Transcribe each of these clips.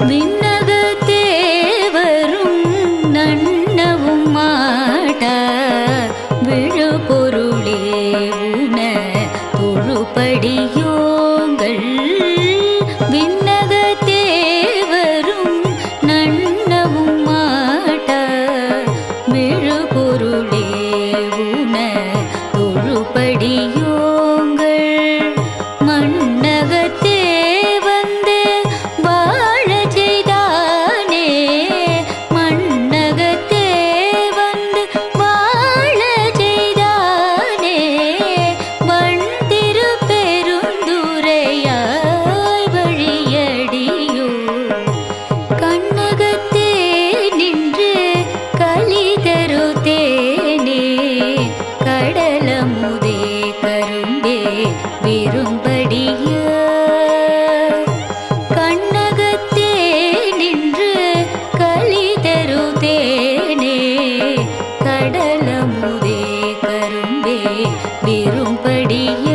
விண்ணகத்தேவரும் நன்னவும் மாட்டார் விழ தேனே கடலமுதே கரும்பே விரும்படிய.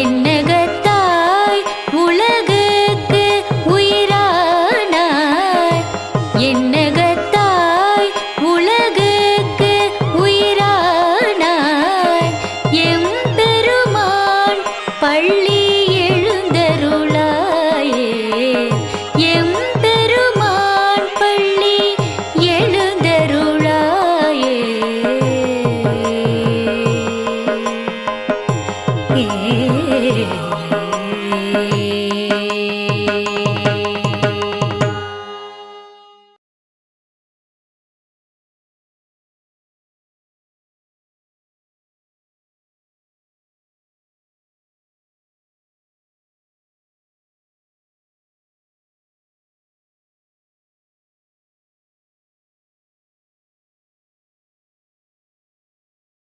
என்னகத்தாய் உலகுக்கு உயிரானாய். என்னகத்தாய் உலகுக்கு உயிரானாய். எம்பெருமான் பள்ளி い。